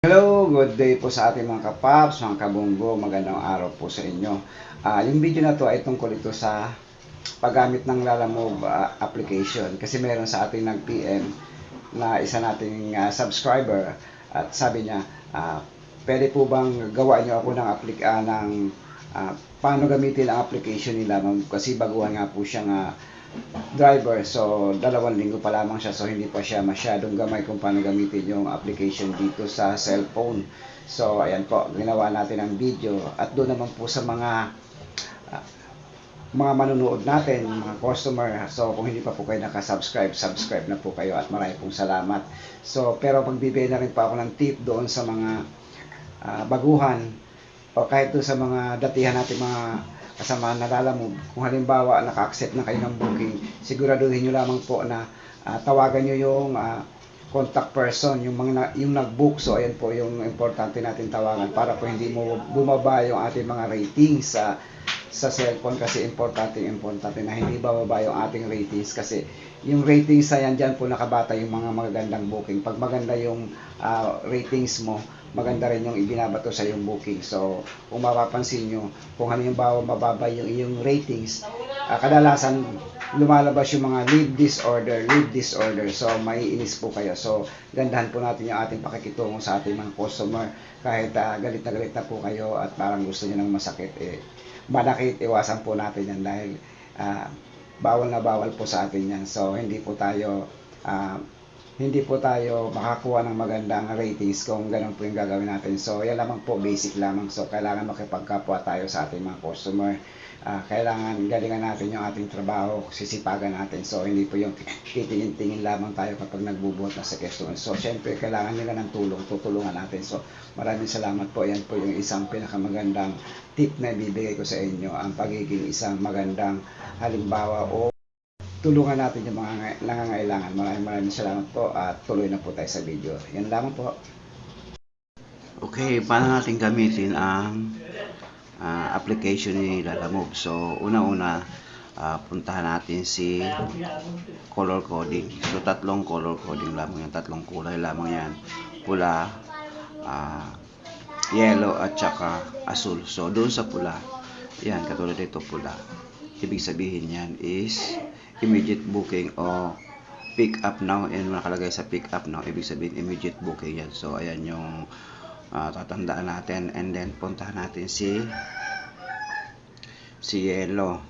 Hello, good day po sa ating mga kapaps, mga kabunggo, magandang araw po sa inyo. Ah, yung video na to ay tungkol ito sa paggamit ng Lalamove ah, application. Kasi meron sa ating nag-PM na isa nating ah, subscriber. At sabi niya, ah, pwede po bang gawa niyo ako ng, applic- ah, ng ah, paano gamitin ang application nila kasi baguhan nga po siyang ah, driver. So, dalawang linggo pa lamang siya. So, hindi pa siya masyadong gamay kung paano gamitin yung application dito sa cellphone. So, ayan po, ginawa natin ang video. At doon naman po sa mga ah, mga manunood natin, mga customer. So, kung hindi pa po kayo nakasubscribe, subscribe na po kayo at marami pong salamat. So, pero magbibigay na rin pa ako ng tip doon sa mga ah, baguhan o kahit doon sa mga datihan natin mga kasama na mo kung halimbawa naka-accept na kayo ng booking siguraduhin nyo lamang po na ah, tawagan nyo yung ah, contact person yung mga yung nag-book. So ayan po yung importante natin tawagan para po hindi mo bumaba yung ating mga ratings sa sa cellphone kasi importante importante na hindi bababa yung ating ratings kasi yung ratings na yan dyan po nakabata yung mga magagandang booking. Pag maganda yung ah, ratings mo maganda rin yung ibinabato sa yung booking. So kung mapapansin nyo kung halimbawa mababa yung iyong ratings ah, kadalasan lumalabas yung mga lead disorder lead disorder. So may inis po kayo. So gandahan po natin yung ating pakikitungo sa ating mga customer. Kahit ah, galit na galit na po kayo at parang gusto niyo ng masakit eh manakit iwasan po natin yan dahil ah, bawal na bawal po sa atin yan. So hindi po tayo ah, hindi po tayo makakuha ng magandang ratings kung ganun po yung gagawin natin. So, yan lamang po, basic lamang. So, kailangan makipagkapwa tayo sa ating mga customer. Ah, kailangan galingan natin yung ating trabaho, sisipagan natin. So, hindi po yung titingin-tingin lamang tayo kapag nagbubuhat na sa customer. So, syempre, kailangan nila ng tulong, tutulungan natin. So, maraming salamat po. Yan po yung isang pinakamagandang tip na ibibigay ko sa inyo, ang pagiging isang magandang halimbawa o tulungan natin yung mga nga- nangangailangan. Maraming maraming salamat po at tuloy na po tayo sa video. Yan lamang po. Okay, paano natin gamitin ang ah, application ni Lalamove? So, una-una, ah, puntahan natin si color coding. So, tatlong color coding lamang yan. Tatlong kulay lamang yan. Pula, ah, yellow, at saka asul. So, doon sa pula, yan, katulad dito pula. Ibig sabihin yan is immediate booking o pick up now and nakalagay sa pick up now. Ibig sabihin immediate booking yan. So ayan yung ah, tatandaan natin. And then puntahan natin si si yellow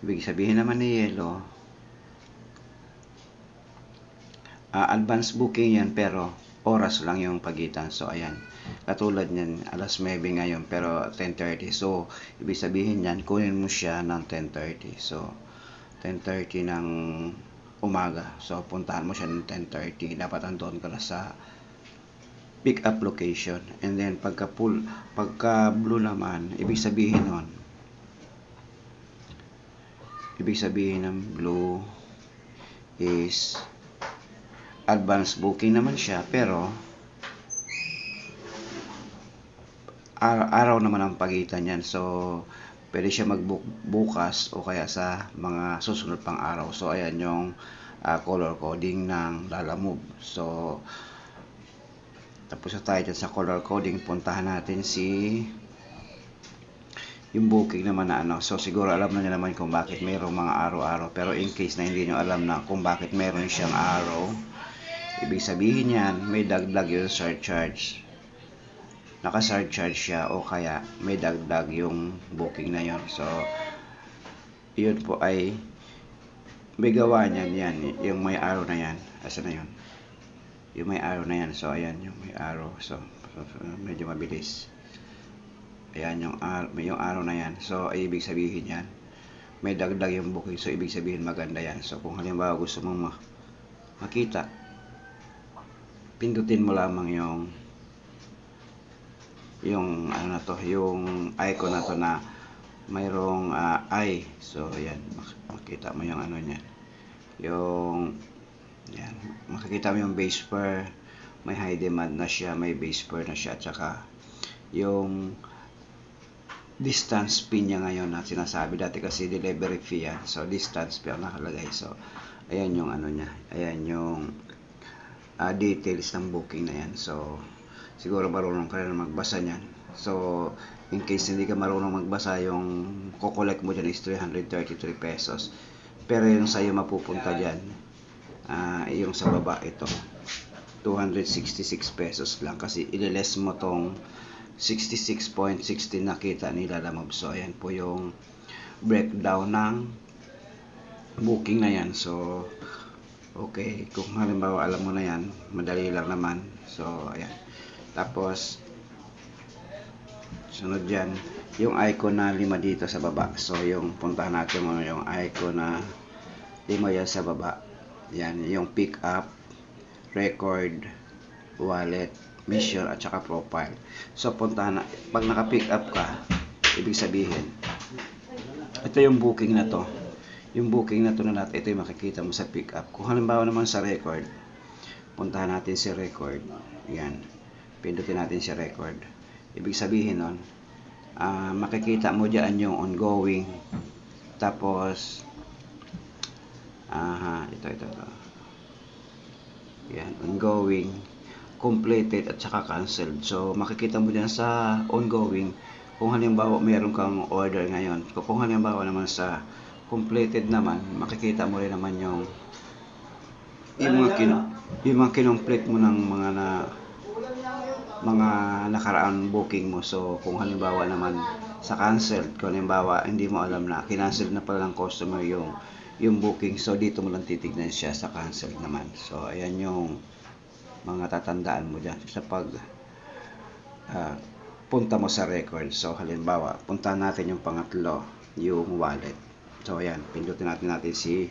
ibig sabihin naman ni yellow ah, advance booking yan pero oras lang yung pagitan. So ayan. Katulad niyan alas 9 ngayon pero 10.30 so ibig sabihin yan kunin mo siya ng 10.30 so 10.30 ng umaga. So puntahan mo siya ng 10.30 dapat andun ka na sa pick up location. And then pagka full pagka blue naman ibig sabihin nun ibig sabihin ng blue is advance booking naman siya pero ar- araw naman ang pagitan yan so pwede siya magbook bukas o kaya sa mga susunod pang araw. So ayan yung ah, color coding ng Lalamove so tapos na tayo dyan sa color coding. Puntahan natin si yung booking naman na ano. So siguro alam na niyo naman kung bakit mayroong mga araw-araw. Pero in case na hindi niyo alam na kung bakit mayroon siyang araw ibig sabihin yan may dagdag yung surcharge. Naka-surcharge siya o kaya may dagdag yung booking na yon so yun po ay may gawa niyan yan yung may araw na yan. Asa na yun? Yung may araw na yan. So ayan yung may araw. So, medyo mabilis. Ayan yung, ar- may yung araw na yan. So ay ibig sabihin yan may dagdag yung booking. So ibig sabihin maganda yan. So kung halimbawa gusto mong ma- makita pindutin mo lamang yung yung ano na to, yung icon na to na mayroong ah, eye. So, mak- makita mo yung ano niya. Yung, yan, makikita mo yung base per, may high demand na siya, may base per na siya, at saka yung distance fee niya ngayon na sinasabi dati kasi delivery fee yan. So, distance fee ang nakalagay. So, ayan yung ano niya, ayan yung ah, details ng booking na yan. So, siguro marunong ka na magbasa niyan. So, in case hindi ka marunong magbasa, yung kukolek mo dyan is 333 pesos. Pero yung sa'yo mapupunta dyan, ah, yung sa baba ito, 266 pesos lang. Kasi ililes mo tong 66.16 nakita nila Lamob. So, ayan po yung breakdown ng booking na yan. So, okay. Kung halimbawa alam mo na yan, madali lang naman. So, ayan. Tapos, sunod dyan, yung icon na lima dito sa baba. So, yung puntahan natin mo yung icon na lima yan sa baba. Yan, yung pick up, record, wallet, mission, at saka profile. So, puntahan na, pag naka-pick up ka, ibig sabihin, ito yung booking na to. Yung booking na to na natin, ito yung makikita mo sa pick up. Kung halimbawa naman sa record, puntahan natin si record. Yan. Pindutin natin si record. Ibig sabihin nun, ah, makikita mo dyan yung ongoing. Tapos, aha, ito, ito, ito. Yan, ongoing, completed at saka canceled. So, makikita mo dyan sa ongoing, kung halimbawa mayroon kang order ngayon, kung halimbawa naman sa completed naman, makikita mo rin naman yung yung mga kin yung mga kinomplete mo ng mga na mga nakaraan booking mo. So, kung halimbawa naman sa canceled, kung halimbawa hindi mo alam na kinancel na pala ng customer yung yung booking. So, dito mo lang titignan siya sa canceled naman. So, ayan yung mga tatandaan mo dyan sa pag ah, punta mo sa record. So, halimbawa, punta natin yung pangatlo, yung wallet. So, ayan, pindutin natin natin si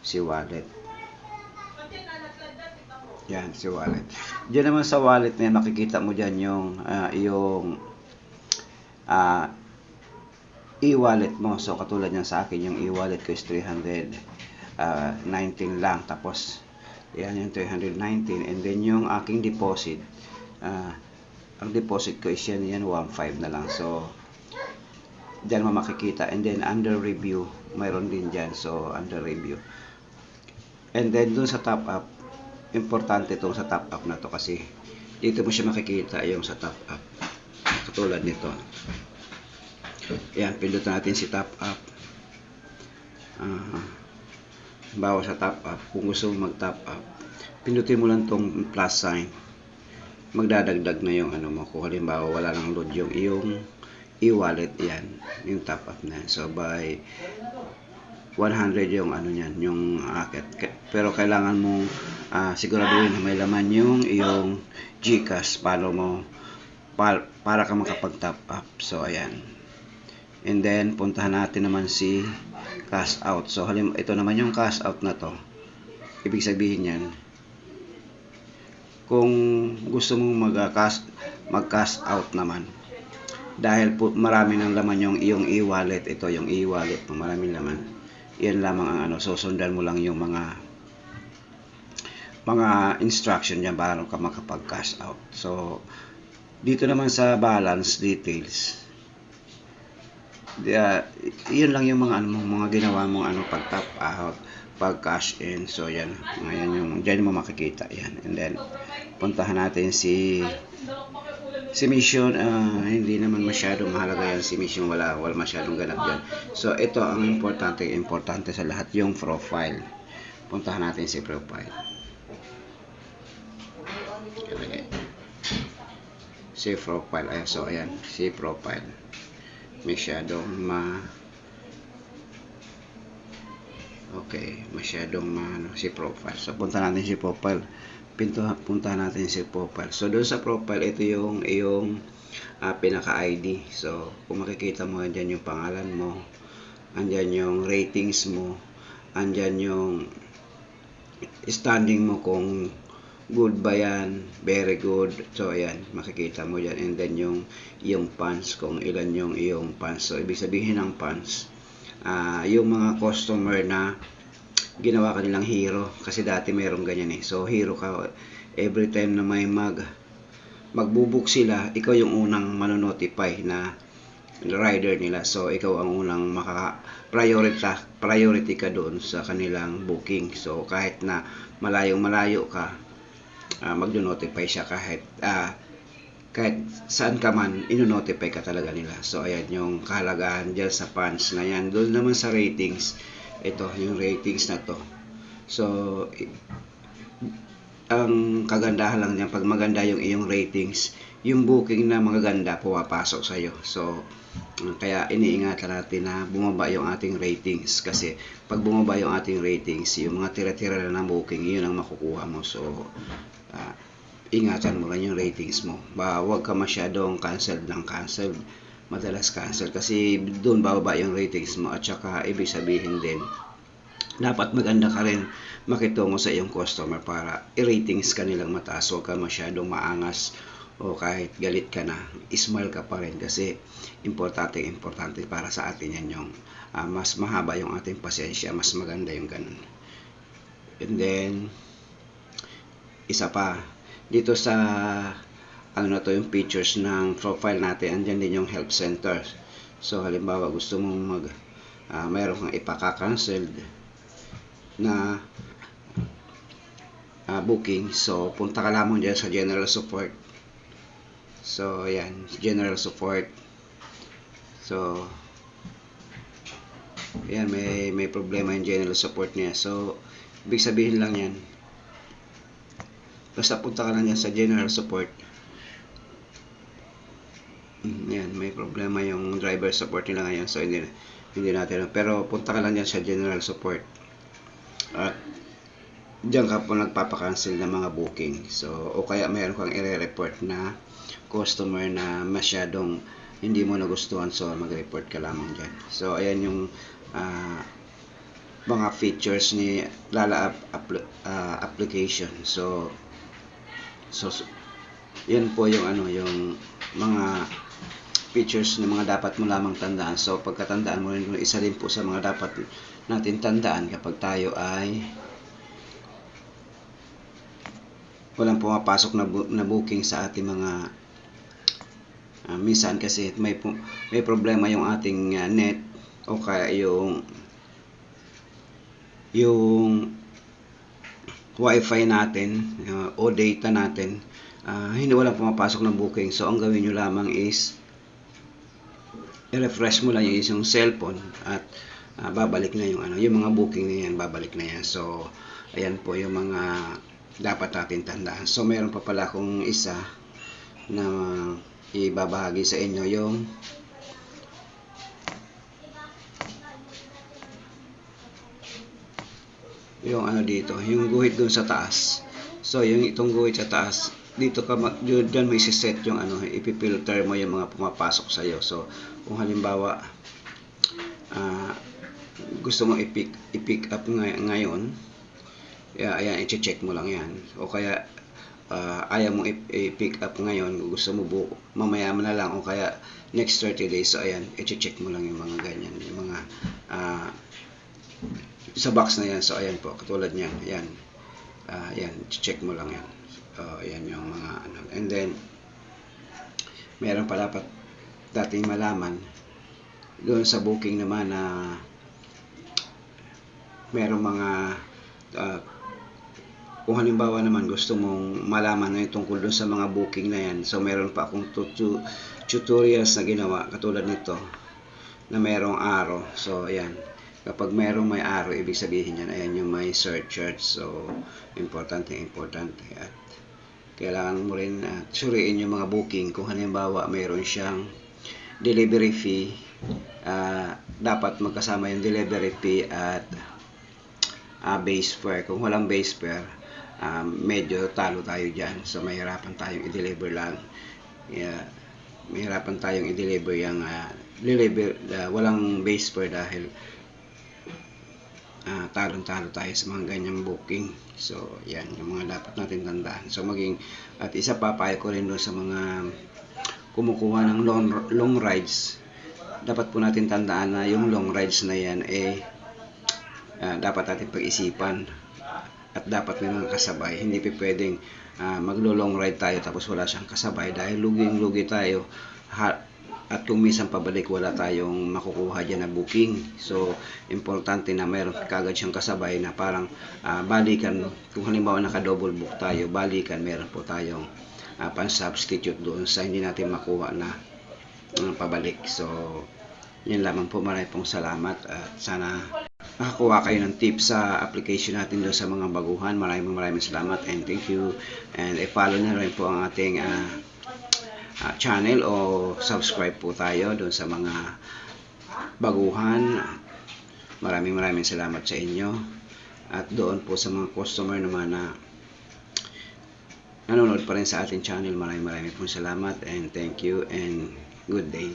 si wallet. Yan, si wallet. Diyan naman sa wallet na makikita mo dyan yung, ah, yung ah, e-wallet mo. So, katulad yan sa akin, yung e-wallet ko is 319 lang. Tapos, yan yung 319. And then, yung aking deposit, ah, ang deposit ko is yan, yan 1.5 na lang. So, dyan mo makikita. And then, under review, mayroon din dyan. So, under review. And then, dun sa top up, importante itong sa top up na to kasi dito mo siya makikita yung sa top up. Katulad nito. Yan, pindutin natin si top up. Ah, bawa sa top up, kung gusto mo mag-top up, pindutin mo lang tong plus sign. Magdadagdag na yung ano mo. Kung halimbawa wala nang load yung iyong e-wallet yan, yung top up na. So by 100 yung ano niyan, yung akit. Pero kailangan mo ah, siguraduhin na may laman yung iyong GCash para mo para, para ka makapag-top up. So ayan. And then puntahan natin naman si cash out. So halim ito naman yung cash out na to. Ibig sabihin yan kung gusto mong mag-cash mag-cash out naman dahil po marami ng laman yung iyong e-wallet. Ito yung e-wallet mo. Maraming laman. Yan lamang ang ano. Susundan mo lang yung mga mga instruction niya para ka makapag cash out. So dito naman sa balance details uh, yun lang yung mga ano mga ginawa mong ano pag top out pag cash in. So yan. Ngayon yung dyan mo makikita. Yan. And then puntahan natin si si mission uh, hindi naman masyadong mahalaga yan. Si mission wala wala masyadong ganap yan so ito ang importante importante sa lahat yung profile. Puntahan natin si profile. Okay. si profile ay so ayan si profile. Masyadong ma okay masyadong ma ano, si profile. So punta natin si profile pinto punta natin si profile so doon sa profile ito yung yung uh, pinaka ID so kung makikita mo andyan yung pangalan mo andyan yung ratings mo andyan yung standing mo kung good ba yan very good. So ayan makikita mo yan and then yung yung pants kung ilan yung iyong pants so ibig sabihin ng pants uh, yung mga customer na ginawa ka nilang hero. Kasi dati mayroong ganyan eh. So hero ka. Every time na may mag magbubuk sila ikaw yung unang manonotify na rider nila. So ikaw ang unang makaka priority priority ka doon sa kanilang booking. So kahit na malayong malayo ka uh, magno-notify siya kahit uh, kahit saan ka man, ino-notify ka talaga nila. So, ayan yung kahalagahan dyan sa funds na yan. Doon naman sa ratings, ito, yung ratings na to. So, ang kagandahan lang niyan, pag maganda yung iyong ratings, yung booking na magaganda pumapasok sa iyo. So, kaya iniingatan natin na bumaba yung ating ratings kasi pag bumaba yung ating ratings, yung mga tira-tira na ng booking, yun ang makukuha mo. So, uh, ingatan mo lang yung ratings mo. Ba, huwag ka masyadong cancel ng cancel. Madalas cancel kasi doon bababa yung ratings mo at saka ibig sabihin din dapat maganda ka rin makitungo sa iyong customer para i-ratings ka nilang mataas. Huwag ka masyadong maangas o kahit galit ka na, smile ka pa rin kasi importante, importante para sa atin yan yung uh, mas mahaba yung ating pasensya, mas maganda yung ganun. And then, isa pa, dito sa ano to yung features ng profile natin andyan din yung help center. So halimbawa gusto mong mag uh, mayroon kang ipaka-cancel na uh, booking. So punta ka lamang dyan sa general support. So ayan general support. So ayan may may problema yung general support niya. So ibig sabihin lang yan Basta punta ka lang yan sa general support. Problema yung driver support nila ngayon. So, hindi, hindi natin. Pero punta ka lang yan sa general support. At diyan ka po nagpapakancel ng mga booking. So, o kaya mayroon kang i-report na customer na masyadong hindi mo nagustuhan. So, mag-report ka lamang dyan. So, ayan yung uh, mga features ni Lala app, app, uh, application. So, So, yan po yung ano, yung mga features na mga dapat mo lamang tandaan. So, pagkatandaan mo rin, isa din po sa mga dapat natin tandaan kapag tayo ay walang pumapasok na, bu- na booking sa ating mga uh, minsan kasi may may problema yung ating uh, net o kaya yung yung wifi natin uh, o data natin uh, hindi wala pumapasok ng booking so ang gawin nyo lamang is i-refresh mo lang yung isang cellphone at uh, babalik na yung ano yung mga booking na yan babalik na yan so ayan po yung mga dapat natin tandaan so meron pa pala akong isa na ibabahagi sa inyo yung yung ano dito, yung guhit dun sa taas. So, yung itong guhit sa taas, dito ka, dyan mo isi-set yung ano, ipipilter mo yung mga pumapasok sa iyo. So, kung halimbawa, uh, gusto mo i-pick, i-pick up ngay ngayon, yeah, ayan, i-check mo lang yan. O kaya, uh, ayaw mo i-pick up ngayon, gusto mo bu mamaya na lang, o kaya next 30 days, so ayan, i-check mo lang yung mga ganyan, yung mga uh, sa box na yan. So, ayan po, katulad niyan. Ayan. Uh, ayan, check mo lang yan. Uh, ayan yung mga ano. And then, meron pa dapat dating malaman doon sa booking naman na uh, meron mga uh, kung halimbawa naman gusto mong malaman na tungkol doon sa mga booking na yan so meron pa akong tutorials na ginawa katulad nito na merong arrow so ayan kapag mayroong may araw, ibig sabihin yan, ayan yung may surcharge. So, importante, importante. At kailangan mo rin uh, suriin yung mga booking. Kung halimbawa, mayroon siyang delivery fee, uh, dapat magkasama yung delivery fee at uh, base fare. Kung walang base fare, um, medyo talo tayo dyan. So, mahirapan tayong i-deliver lang. Yeah, mahirapan tayong i-deliver yung uh, deliver, uh, walang base fare dahil uh, talong-talo tayo sa mga ganyang booking. So, yan, yung mga dapat natin tandaan. So, maging, at isa pa, payo ko rin doon sa mga kumukuha ng long, long rides. Dapat po natin tandaan na yung long rides na yan, eh, uh, dapat natin pag-isipan at dapat may mga kasabay. Hindi pa pwedeng uh, maglo-long ride tayo tapos wala siyang kasabay dahil luging-lugi tayo. Ha, at kung minsan pabalik wala tayong makukuha dyan na booking so importante na mayroon kagad siyang kasabay na parang ah, balikan kung halimbawa naka double book tayo balikan meron po tayong ah, pan substitute doon sa hindi natin makuha na ah, pabalik so yun lamang po maraming pong salamat at sana nakakuha kayo ng tips sa application natin doon sa mga baguhan maraming maraming salamat and thank you and i-follow na rin po ang ating ah, ah, channel o subscribe po tayo doon sa mga baguhan. Maraming maraming salamat sa inyo. At doon po sa mga customer naman na nanonood pa rin sa ating channel, maraming maraming po salamat and thank you and good day.